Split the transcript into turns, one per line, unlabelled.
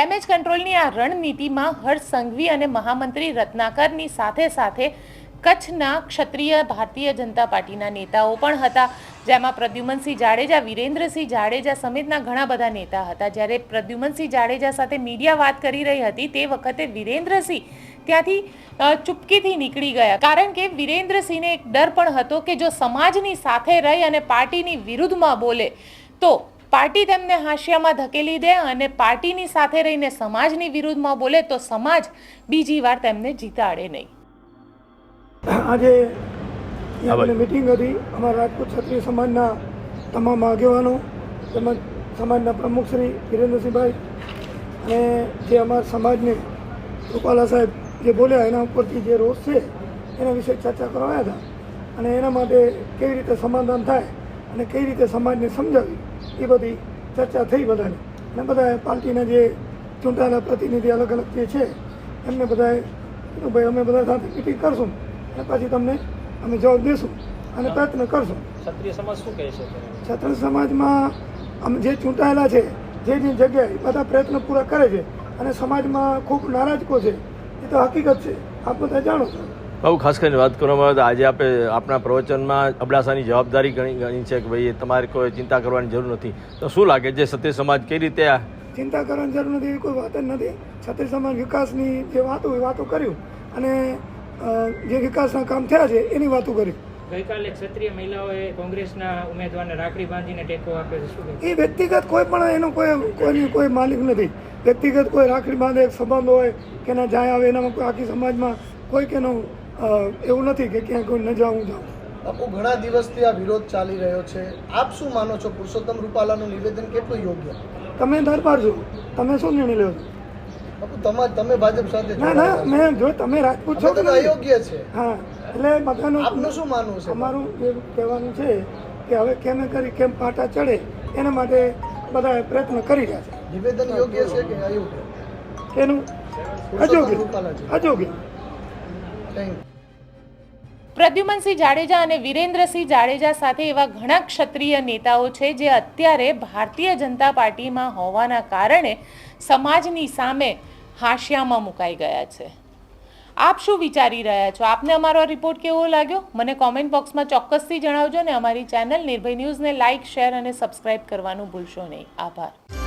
Damage કંટ્રોલની આ રણનીતિમાં હર્ષ સંઘવી અને મહામંત્રી રત્નાકરની સાથે સાથે કચ્છના ક્ષત્રિય ભારતીય જનતા પાર્ટીના નેતાઓ પણ હતા, જેમાં પ્રદ્યુમનસિંહ જાડેજા, વિરેન્દ્રસિંહ જાડેજા સમેતના ઘણા બધા નેતા હતા. જ્યારે પ્રદ્યુમનસિંહ જાડેજા સાથે મીડિયા વાત કરી રહી હતી, તે વખતે વિરેન્દ્રસિંહ ત્યાંથી ચૂપકીથી નીકળી ગયા. કારણ કે વિરેન્દ્રસિંહને એક ડર પણ હતો કે જો સમાજની સાથે રહી અને પાર્ટીની વિરુદ્ધમાં બોલે, તો પાર્ટી તેમને હાંશિયામાં ધકેલી દે અને પાર્ટીની સાથે રહીને સમાજની વિરુદ્ધમાં બોલે તો સમાજ બીજી વાર તેમને જીતાડે નહીં.
આજે મિટિંગ હતી. અમારા રાજપૂત ક્ષત્રિય સમાજના તમામ આગેવાનો તેમજ સમાજના પ્રમુખ શ્રી વિરેન્દ્રસિંહભાઈ અને જે અમારા સમાજને રૂપાલા સાહેબ જે બોલ્યા એના ઉપરથી જે રોષ છે એના વિશે ચર્ચા કરવા આવ્યા હતા. અને એના માટે કેવી રીતે સમાધાન થાય અને કઈ રીતે સમાજને સમજાવી એ બધી ચર્ચા થઈ બધાને. અને બધા પાર્ટીના જે ચૂંટાયેલા પ્રતિનિધિ અલગ અલગ જે છે એમને બધાએ કીધું ભાઈ અમે બધા સાથે મિટિંગ કરશું અને પછી તમને અમે જવાબ દઈશું અને પ્રયત્ન કરશું.
ક્ષત્રિય સમાજ શું કહે છે?
ક્ષત્રિય સમાજમાં અમે જે ચૂંટાયેલા છે જે જે જગ્યાએ બધા પ્રયત્ન પૂરા કરે છે અને સમાજમાં ખૂબ નારાજકો છે એ તો હકીકત છે. આપ બધા જાણો છો.
બહુ ખાસ કરીને વાત કરવામાં આવે તો આજે આપણે આપણા પ્રવચનમાં અબડાસાની જવાબદારી ગણી ગણી છે કે ભાઈ તમારે કોઈ ચિંતા કરવાની જરૂર નથી. તો શું લાગે છે સત્ય સમાજ કઈ રીતે આ
ચિંતા કરવાની જરૂર નથી એવી કોઈ વાત જ નથી. સત્ય સમાજ વિકાસની જે વાતો એ વાતો કર્યું અને જે વિકાસના કામ થયા છે એની વાતો કરી.
ગઈકાલે ક્ષત્રિય મહિલાઓએ કોંગ્રેસના ઉમેદવારને રાખડી બાંધીને ટેકો આપ્યો છે શું
એ વ્યક્તિગત કોઈ પણ એનો કોઈ કોઈની કોઈ માલિક નથી. વ્યક્તિગત કોઈ રાખડી બાંધે એક સંબંધ હોય કે ના જાય આવે એનામાં કોઈ આખી સમાજમાં કોઈ કેનો અ, એવું નથી કે ક્યાંય કોઈ ન જાઉં જાઉં.
બાપુ ઘણા દિવસથી આ વિરોધ ચાલી રહ્યો છે. આપ શું માનો છો? પુરુષોત્તમ રૂપાલાનું નિવેદન કેટલું યોગ્ય?
તમે દરબાર છો તમે શું નિર્ણય લ્યો? છો
બાપુ તમા તમે ભાજપ સાથે
ના ના મેં જો તમે રાજપૂત છો
તો અયોગ્ય છે.
હા એટલે બધાનું
આપનું શું માનવું છે?
અમારું જે કહેવાનું છે કે હવે કેમે કરી કેમ પાટા ચડે એના માટે બધા પ્રયત્ન કરી રહ્યા છે.
નિવેદન યોગ્ય છે કે અયોગ્ય?
એનું
અજોગ્ય.
અજોગ્ય.
થેન્ક યુ
પ્રદ્યુમનસિંહ જાડેજા અને વિરેન્દ્રસિંહ જાડેજા સાથે એવા ઘણા ક્ષત્રિય નેતાઓ છે જે અત્યારે ભારતીય જનતા પાર્ટીમાં હોવાના કારણે સમાજની સામે હાશિયામાં મુકાઈ ગયા છે. આપ શું વિચારી રહ્યા છો? આપને અમારો રિપોર્ટ કેવો લાગ્યો? મને કોમેન્ટ બોક્સમાં ચોક્કસથી જણાવજો ને અમારી ચેનલ નિર્ભય ન્યૂઝને લાઇક શેર અને સબસ્ક્રાઇબ કરવાનું ભૂલશો નહીં. આભાર.